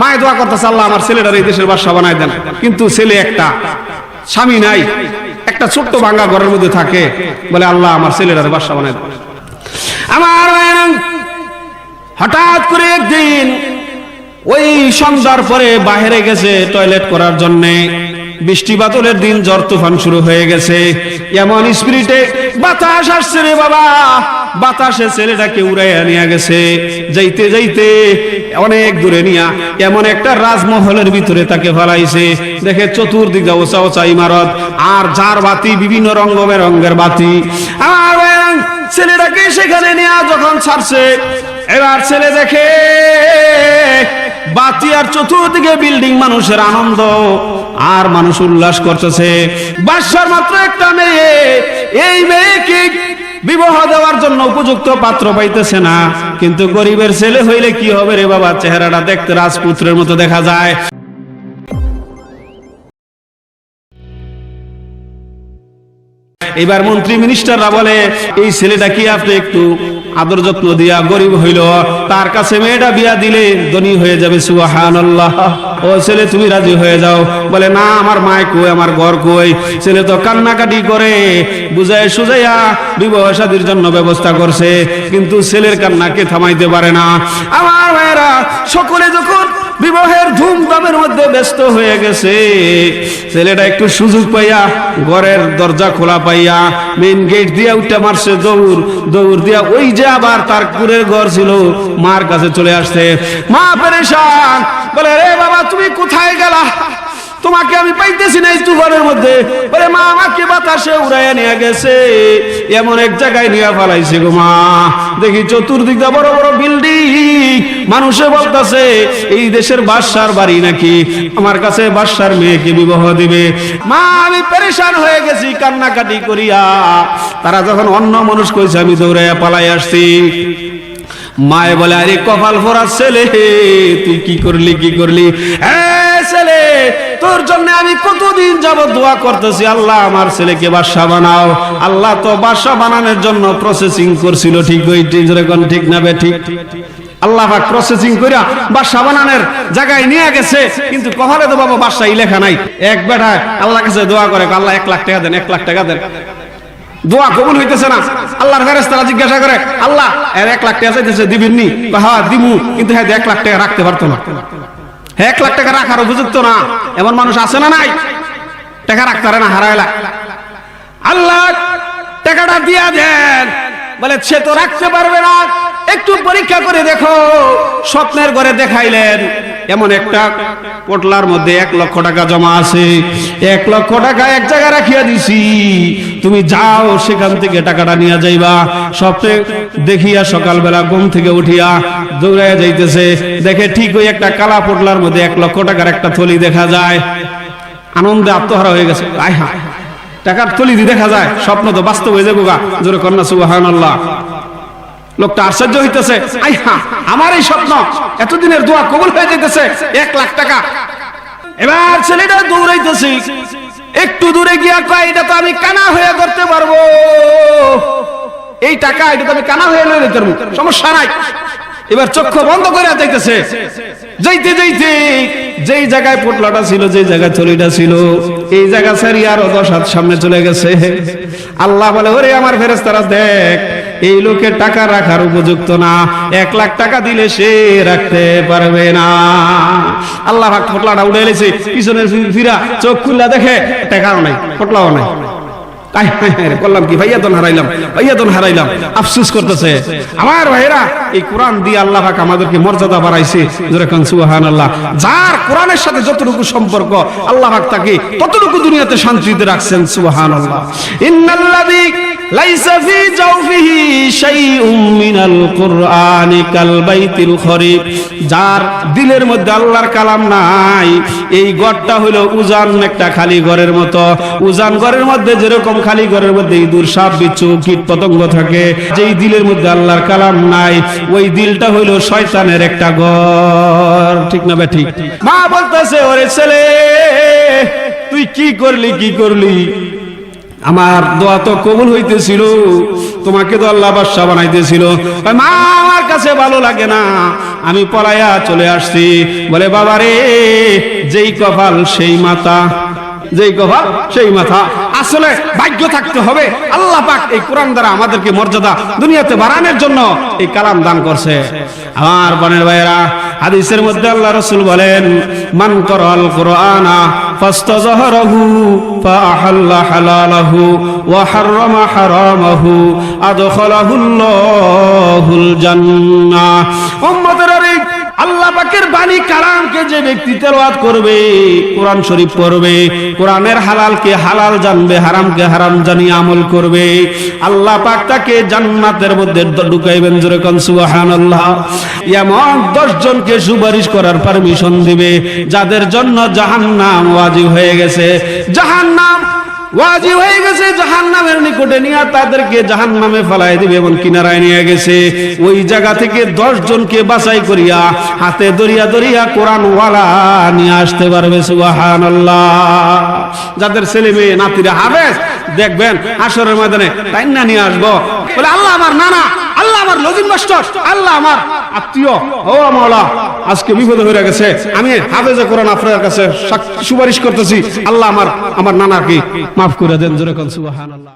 মায়ে দোয়া করতেছে, আল্লাহ আমার ছেলেটার এই দেশের বাসা বানায় দেন। কিন্তু ছেলে একটা, স্বামী নাই, একটা ছোট্ট ভাঙ্গা ঘরের মধ্যে থাকে, বলে আল্লাহ আমার ছেলেটার বাসা বানায় দেন আমার হঠাৎ করে একদিন ওই সন্ধ্যার পরে বাইরে গেছে টয়লেট করার জন্যে। বৃষ্টি বাদলের দিন জ্বর তুফান শুরু হয়ে গেছে। এমন স্পিরিটে বাতাস আসছে রে বাবা। বাতাসে ছেলেটাকে উড়াইয়া নিয়ে গেছে। যাইতে যাইতে অনেক দূরে নিয়া এমন একটা রাজমহলের ভিতরে তাকে ফেলাইছে। দেখে চতুর্দিকে ওচা ওচা ইমারত, আর যার বাতি বিভিন্ন রঙ্গ রঙের বাতি। আর ছেলেটাকে সেখানে নিয়ে যখন ছাড়ছে, এবার ছেলে দেখে বাতি আর চতুর্দিকে বিল্ডিং মানুষের আনন্দ, আর মানুষ উল্লাস করতেছে। বাসার মাত্র একটা মেয়ে, এই মেয়েকে বিবাহ দেওয়ার জন্য উপযুক্ত পাত্র পাইতেছে না। কিন্তু গরিবের ছেলে হইলে কি হবে রে বাবা? চেহারাটা দেখতে রাজপুত্রের মতো দেখা যায়। এবার মন্ত্রী মিনিস্টাররা বলে, এই ছেলেটা কি আপনি একটু আদর যত্ন দিয়া গরিব হইল? তার কাছে মেয়েটা বিয়া দিলে ধনী হয়ে যাবে সুহান ও ছেলে, তুমি রাজি হয়ে যাও। বলে, না, আমার মায় কই, আমার ঘর কই? ছেলে তো কান্নাকাটি করে, বুঝায় সুজাইয়া বিবাহ শাদীর জন্য ব্যবস্থা করছে। কিন্তু ছেলের কান্নাকে থামাইতে পারে না। আমার ভাইয়েরা, সকলে যখন বিবাহের ধুমধামের মধ্যে ব্যস্ত হয়ে গেছে। ছেলেটা একটু সুযোগ পাইয়া ঘরের দরজা খোলা পাইয়া মেন গেট দিয়া উঠে মারছে, দৌড় দৌড় দিয়া ওই যে আবার তার কুরের ঘর ছিল, মার কাছে চলে আসছে। মা পেরেশান, বলে, রে বাবা, তুমি কোথায় গেলা? তোমাকে আমি পাইতেছি না একটু ঘরের মধ্যে। বলে, মা, আমাকে বাতাসে উড়াইয়া নিয়ে গেছে। এমন এক জায়গায় নিয়ে ফেলাইছে গো মা। দেখি চতুর্দিকটা বড় বড় বিল্ডিং। মানুষে বলতেছে, এই দেশের বাদশার বাড়ি নাকি? আমার কাছে বাদশার মেয়েকে বিবাহ দিবে। মা, আমি পেরেশান হয়ে গেছি কান্নাকাটি করিয়া। তারা যখন অন্য মানুষ কইছে আমি দৌড়াইয়া পালাই আসছি। মায়ে বলে, আরে কপাল ফোরা ছেলে, তুই কি করলি কি করলি? হ্যাঁ তোর জন্য আমি কতদিন যাব দোয়া করতেছি? আল্লাহ, আমার ছেলেকে বাসা বানাও। আল্লাহ তো বাসা বানানোর জন্য প্রসেসিং করছিল। ঠিক ওই যেরকম ঠিক না বে, ঠিক। আল্লাহ পাক প্রসেসিং কইরা বাসা বানানোর জায়গায় নিয়ে গেছে। কিন্তু কহলে তো বাবা বাসাই লেখা নাই। এক বেটা আল্লাহ কাছে দোয়া করে, আল্লাহ এক লাখ টাকা দেন, এক লাখ টাকা দেন। দোয়া কবুল হইতেছে না। আল্লাহর ফেরেস্তারা জিজ্ঞাসা করে, আল্লাহ, এর এক লাখ টাকা চাইতেছে দিবেননি। হ্যাঁ দিমু। কিন্তু হ্যাঁ এক লাখ টাকা রাখতে পারতো না। এক লাখ টাকা রাখার উপযুক্ত না। এমন মানুষ আছে না নাই? টাকা রাখতে পারে না হারাইলা আল্লাহ টাকাটা দিয়া দেন। বলে, সে তো রাখতে পারবে না। একটু পরীক্ষা করে দেখো, স্বপ্নের ঘরে দেখাইলেন। এমন একটা পোটলার মধ্যে এক লক্ষ টাকা জমা আছে। এক লক্ষ টাকা এক জায়গায় রাখিয়া দিছি। তুমি যাও, সেখান থেকে টাকাটা নিয়ে যাইবা। স্বপ্নে দেখিয়া সকালবেলা ঘুম থেকে উঠিয়া দৌড়াইয়া যাইতেছে। দেখে ঠিক ওই একটা কালা পোটলার মধ্যে এক লক্ষ টাকার একটা থলি দেখা যায়। আনন্দে আত্মহারা হয়ে গেছে। আয় হা টাকার থলি দেখা যায়। স্বপ্ন তো বাস্তব হয়ে যাব গা। জোরে কন্যা সুবাহান আল্লাহ লোকটা আশ্চর্য হইতেছে আমার এই স্বপ্ন এতদিনের দোয়া কবুল হয়ে যেতেছে এক লাখ টাকা। এবার ছেলেটা দৌড়াইতেছে। একটু দূরে গিয়া কয়, এটা তো আমি কানা হয়ে করতে পারব। এই টাকা, এটা তো আমি কানা হয়ে লইতে পারব, সমস্যা নাই। এবার চক্ষু বন্ধ করে যাইতেছে। যাইতে যাইতে যেই জায়গায় পোটলাটা ছিল, যেই জায়গায় থলিটা ছিল, এই জায়গা সারি আরও দশ হাত সামনে চলে গেছে। আল্লাহ বলে, ওরে আমার ফেরেস্তারা দেখ এই লোকের টাকা রাখার উপযুক্ত না। এক লাখ টাকা দিলে সে রাখতে পারবে না। আল্লাহ ভাগ পোটলাটা উঠে এলেছে পিছনে ফিরা চোখ খুললা দেখে টাকাও নাই পোটলাও নাই। করলাম কি? ভাইয়া হারাইলাম ভাইয়া হারাইলাম। আফসোস করতেছে। আমার ভাইরা এই কোরআন দিয়ে আল্লাহ আমাদেরকে মর্যাদা বাড়াইছে। সুবহান আল্লাহ যার কোরআনের সাথে যতটুকু সম্পর্ক, আল্লাহ তাকে ততটুকু দুনিয়াতে শান্তিতে রাখছেন সুবহান আল্লাহ লাইসা ফি জাওফিহি শাইউম যার দিলের মধ্যে আল্লাহর কালাম নাই, এই ঘরটা হলো উজান, একটা খালি ঘরের মতো। উজান ঘরের মধ্যে যেরকম খালি ঘরের মধ্যে ইঁদুর বিচ্ছু, কীট থাকে, যেই দিলের মধ্যে আল্লাহর কালাম নাই, ওই দিলটা হইল শয়তানের একটা ঘর। ঠিক না বে ঠিক? মা বলতেছে, ওরে ছেলে, তুই কি করলি কি করলি? আমার দোয়া তো কবুল হইতেছিল, তোমাকে তো আল্লাহ বাদশাহ বানাইতেছিল। মা, আমার কাছে ভালো লাগে না। আমি পলাইয়া চলে আসছি। বলে, বাবা রে, যেই কপাল সেই মাতা যেই কপাল সেই মাথা। আসলে ভাগ্য থাকতে হবে। আল্লাহ পাক এই কোরআন দ্বারা আমাদেরকে মর্যাদা দুনিয়াতে বাড়ানোর জন্য এই কালাম দান করছে। আমার বনের ভাইয়েরা, হাদিসের মধ্যে আল্লাহ রসুল বলেন, মান করল কোরআনা ফাস্তাজহরাহু ফাআহাল্লা হালালাহু ওয়া হাররামা হারামাহু আদখালাহুল্লাহুল জান্নাহ। উম্মতের আরে আল্লাহ বাণী যে ব্যক্তি করবে, কোরআন শরীফ পড়বে, কোরআনের হালালকে হালাল জানবে, হারামকে হারাম জানি আমল করবে, আল্লাহ পাক তাকে জান্নাতের মধ্যে ঢুকাইবেন এমন দশ জনকে সুপারিশ করার পারমিশন দিবে, যাদের জন্য জাহান্নাম ওয়াজিব হয়ে গেছে। জাহান্নাম ওয়াজিব হয়ে গেছে নিয়ে তাদেরকে ফেলাই দিবে কিনারায় নিয়ে গেছে। ওই জায়গা থেকে বাছাই করিয়া, হাতে দরিয়া দরিয়া নিয়ে আসতে যাদের ছেলে মেয়ে, নাতিরা হাবেস দেখবেন আসরের ময়দানে তাই না নিয়ে আসব। বলে, আল্লাহ আমার নানা আমার লজিন মাস্টার, আল্লাহ আমার আত্মীয়। ও মাওলা, আজকে বিপদ হয়ে গেছে। আমি হাফেজে কোরআন আপনার কাছে সুপারিশ করতেছি। আল্লাহ আমার আমার নানাকে মাফ করে দেন, জোরে সুবহানাল্লাহ।